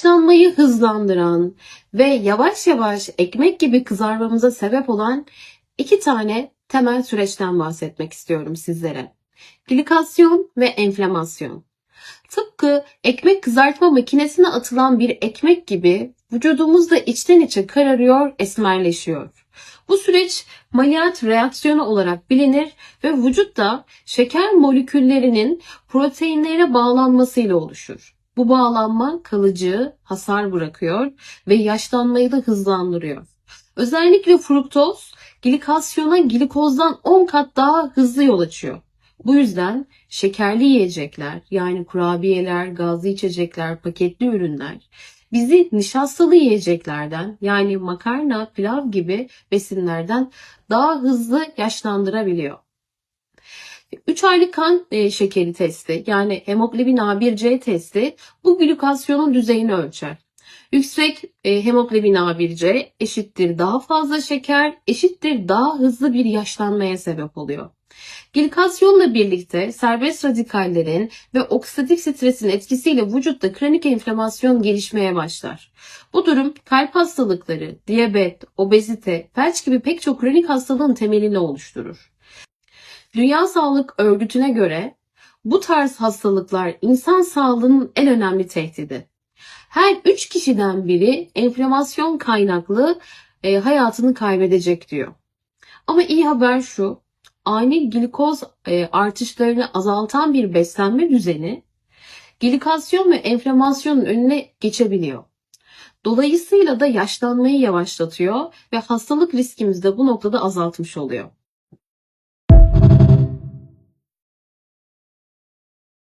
yaşlanmayı hızlandıran ve yavaş yavaş ekmek gibi kızarmamıza sebep olan iki tane temel süreçten bahsetmek istiyorum sizlere. Glikasyon ve enflamasyon. Tıpkı ekmek kızartma makinesine atılan bir ekmek gibi vücudumuz da içten içe kararıyor, esmerleşiyor. Bu süreç Maillard reaksiyonu olarak bilinir ve vücutta şeker moleküllerinin proteinlere bağlanmasıyla oluşur. Bu bağlanma kalıcı hasar bırakıyor ve yaşlanmayı da hızlandırıyor. Özellikle fruktoz glikasyona glikozdan 10 kat daha hızlı yol açıyor. Bu yüzden şekerli yiyecekler yani kurabiyeler, gazlı içecekler, paketli ürünler bizi nişastalı yiyeceklerden yani makarna, pilav gibi besinlerden daha hızlı yaşlandırabiliyor. 3 aylık kan e, şekeri testi yani hemoglobin A1C testi bu glikasyonun düzeyini ölçer. Yüksek e, hemoglobin A1C eşittir daha fazla şeker eşittir daha hızlı bir yaşlanmaya sebep oluyor. Glikasyonla birlikte serbest radikallerin ve oksidatif stresin etkisiyle vücutta kronik enflamasyon gelişmeye başlar. Bu durum kalp hastalıkları, diyabet, obezite, felç gibi pek çok kronik hastalığın temelini oluşturur. Dünya Sağlık Örgütü'ne göre bu tarz hastalıklar insan sağlığının en önemli tehdidi. Her 3 kişiden biri enflamasyon kaynaklı e, hayatını kaybedecek diyor. Ama iyi haber şu, ani glikoz e, artışlarını azaltan bir beslenme düzeni glikasyon ve enflamasyonun önüne geçebiliyor. Dolayısıyla da yaşlanmayı yavaşlatıyor ve hastalık riskimizi de bu noktada azaltmış oluyor.